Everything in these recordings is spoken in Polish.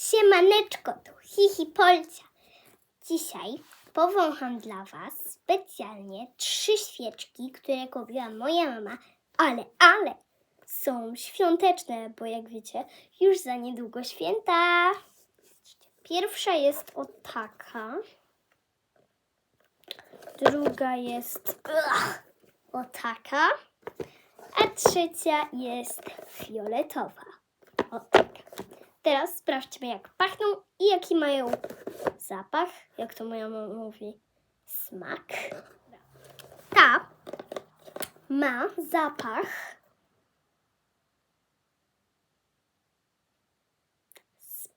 Siemaneczko, tu Hihi Polcia. Dzisiaj powącham dla Was specjalnie trzy świeczki, które kupiła moja mama, ale, ale są świąteczne, bo jak wiecie, już za niedługo święta. Pierwsza jest o taka. Druga jest ugh, o taka. A trzecia jest fioletowa. O. Teraz sprawdźmy, jak pachną i jaki mają zapach, jak to moja mama mówi, smak. Ta ma zapach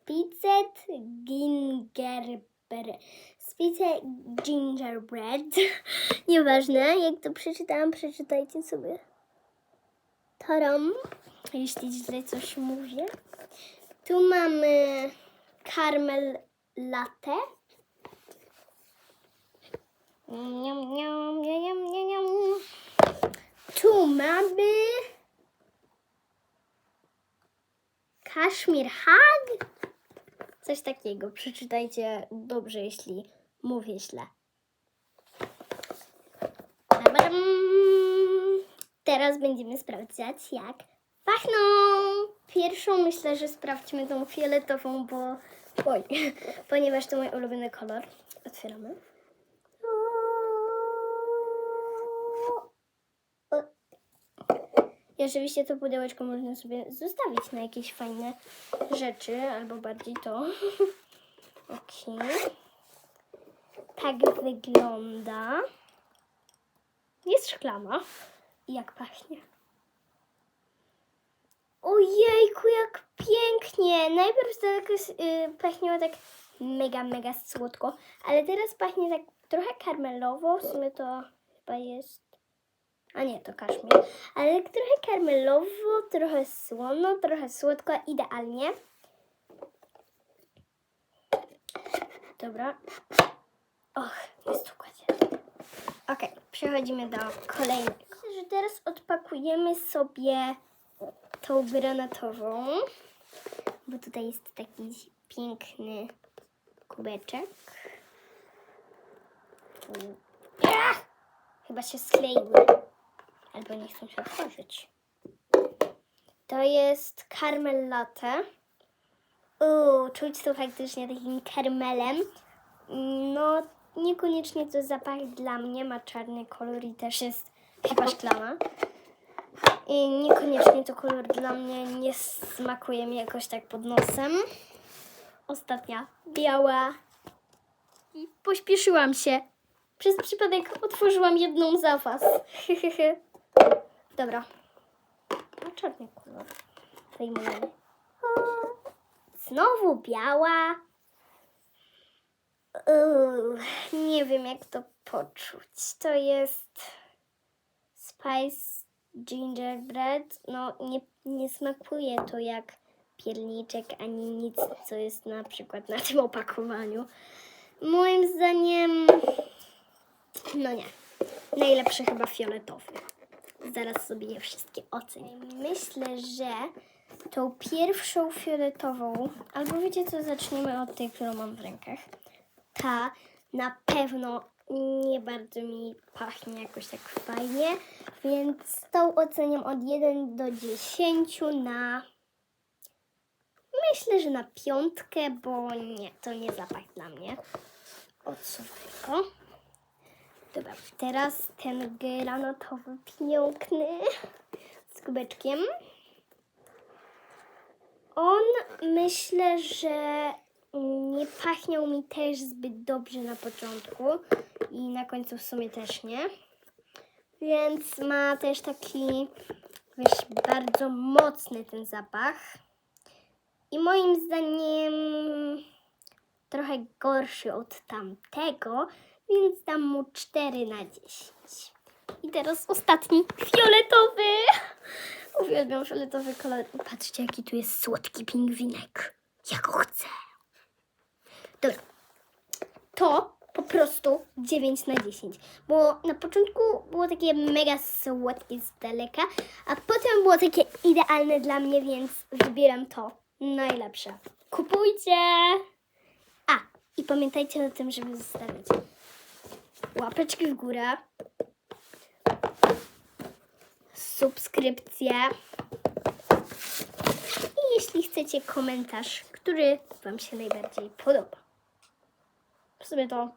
Spicet gingerbread. Spicet gingerbread. Nieważne, jak to przeczytałam, przeczytajcie sobie. Taram, jeśli źle coś mówię. Tu mamy karmel latte. Tu mamy kaszmir hag. Coś takiego. Przeczytajcie dobrze, jeśli mówię źle. Teraz będziemy sprawdzać, jak pachną. Pierwszą myślę, że sprawdźmy tą fioletową, bo oj, ponieważ to mój ulubiony kolor. Otwieramy. I oczywiście to pudełeczko można sobie zostawić na jakieś fajne rzeczy, albo bardziej to. Okej. Tak wygląda. Jest szklana. I jak pachnie? Ojejku, jak pięknie! Najpierw to tak, yy, pachniało tak mega, mega słodko, ale teraz pachnie tak trochę karmelowo. W sumie to chyba jest. A nie, to kaszmir. Ale tak trochę karmelowo, trochę słono, trochę słodko, idealnie. Dobra. Och, jest układ. Okej, przechodzimy do kolejnego. Myślę, że teraz odpakujemy sobie tą granatową, bo tutaj jest taki piękny kubeczek. Chyba się skleiły, albo nie chcą się otworzyć. To jest karmel latte. Uuu, czuć to faktycznie takim karmelem. No, niekoniecznie to zapach dla mnie, ma czarny kolor i też jest chyba szklana. I niekoniecznie to kolor dla mnie nie smakuje mi jakoś tak pod nosem. Ostatnia biała. I pośpieszyłam się. Przez przypadek otworzyłam jedną za was. Dobra. A czarny kolor. Wyjmujemy. O, Znowu biała. Nie wiem jak to poczuć. To jest spice gingerbread. No nie, nie smakuje to jak pierniczek ani nic, co jest na przykład na tym opakowaniu. Moim zdaniem, no nie. Najlepszy chyba fioletowy. Zaraz sobie je wszystkie ocenię. Myślę, że tą pierwszą fioletową, albo wiecie co, zaczniemy od tej, którą mam w rękach. Ta na pewno nie bardzo mi pachnie jakoś tak fajnie, więc tą oceniam od 1 do 10 na... Myślę, że na piątkę, bo nie, to nie zapach dla mnie. Odsuwaj go. Dobra, teraz ten granatowy piękny z kubeczkiem. On myślę, że nie pachniał mi też zbyt dobrze na początku i na końcu w sumie też nie. Więc ma też taki, wiesz, bardzo mocny ten zapach. I moim zdaniem trochę gorszy od tamtego, więc dam mu 4 na 10. I teraz ostatni, fioletowy. Uwielbiam fioletowy kolor. Patrzcie, jaki tu jest słodki pingwinek. Ja go chcę. Dobra. To po prostu 9 na 10. Bo na początku było takie mega słodkie z daleka, a potem było takie idealne dla mnie, więc wybieram to najlepsze. kupujcie! A, i pamiętajcie o tym, żeby zostawić łapeczki w górę, subskrypcję i jeśli chcecie komentarz, który Wam się najbardziej podoba. W sumie to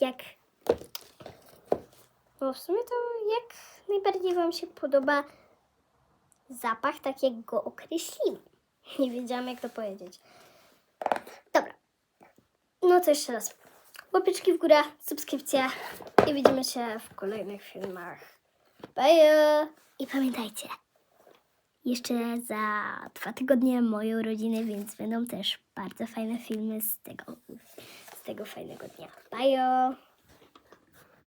jak no w sumie to jak najbardziej Wam się podoba zapach, tak jak go określiłam. Nie wiedziałam jak to powiedzieć. Dobra. No to jeszcze raz. Łapeczki w górę, subskrypcja i widzimy się w kolejnych filmach. Bye! I pamiętajcie, jeszcze za dwa tygodnie moje urodziny, więc będą też bardzo fajne filmy z tego, z tego fajnego dnia. Bye!